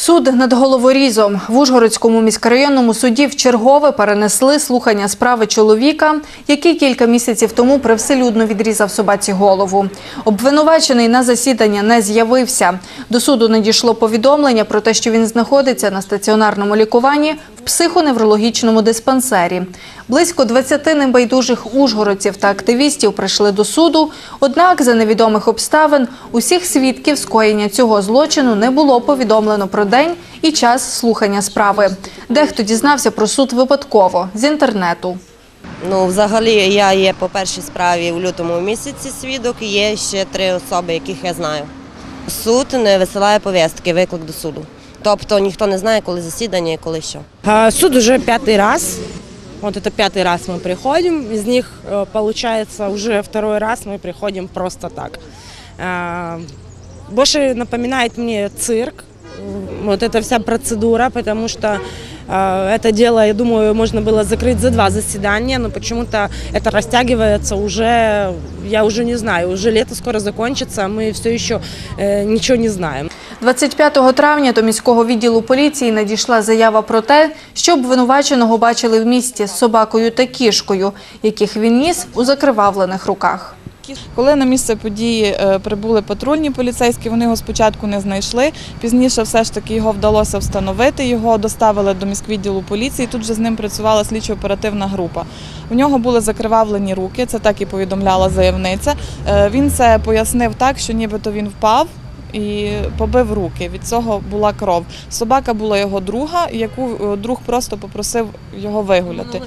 Суд над головорізом в Ужгородському міськрайонному суді вчергове перенесли слухання справи чоловіка, який кілька місяців тому привселюдно відрізав собаці голову. Обвинувачений на засідання не з'явився. До суду надійшло повідомлення про те, що він знаходиться на стаціонарному лікуванні психоневрологічному диспансері. Близько 20 небайдужих ужгородців та активістів прийшли до суду. Однак, за невідомих обставин, усіх свідків скоєння цього злочину не було повідомлено про день і час слухання справи. Дехто дізнався про суд випадково з інтернету. Ну, взагалі, я є по першій справі у лютому місяці свідок, є ще три особи, яких я знаю. Суд не висилає повістки, виклик до суду. Тобто ніхто не знає, коли засідання і коли що. А, Суд уже пятый раз. Вот это пятый раз мы приходим. Из них, э, получается, уже второй раз мы приходим просто так. А, Больше напоминает мне цирк. М, Вот эта вся процедура, потому что а, это дело, я думаю, можно было закрыть за два заседания, но почему-то это растягивается уже, я уже не знаю, уже лето скоро закончится, а мы все еще э, ничего не знаем. 25 травня до міського відділу поліції надійшла заява про те, що обвинуваченого бачили в місті з собакою та кішкою, яких він ніс у закривавлених руках. Коли на місце події е, прибули патрульні поліцейські, вони його спочатку не знайшли. Пізніше все ж таки його вдалося встановити. Його доставили до міськвідділу поліції. Тут же з ним працювала слідчо-оперативна група. У нього були закривавлені руки, це так і повідомляла заявниця. Е, Він це пояснив так, що нібито він впав. І побив руки. Від цього була кров. Собака була його друга, яку е, друг просто попросив його вигуляти.